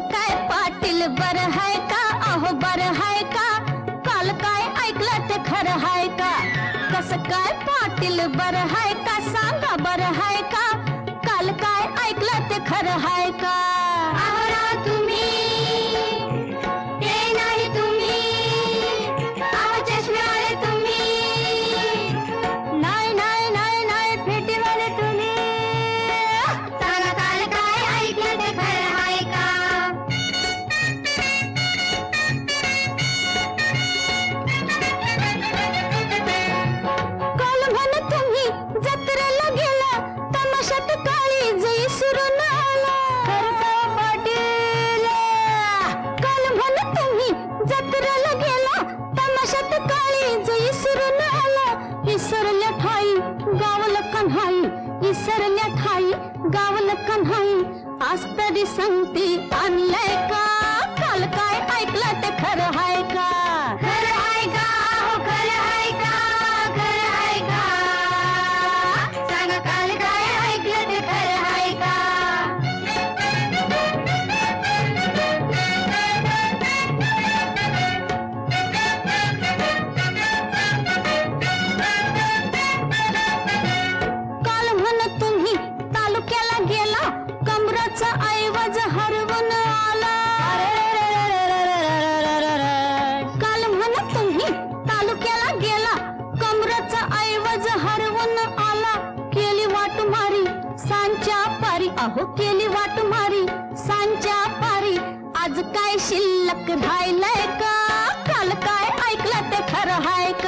काय बर है का, अहो बर का। काल काय का। कस काय बर है का, सांगा बर है का काल काय का। इसरल्या ठाई गावल कन्हाई इसरल्या ठाई गावल कन्हाई आज तरी सांगते आणलंय का? अहो केली वाट मारी सांच्या पारी. आज काय शिल्लक धायलाय का? काल काय ऐकलं ते खरं हाय का?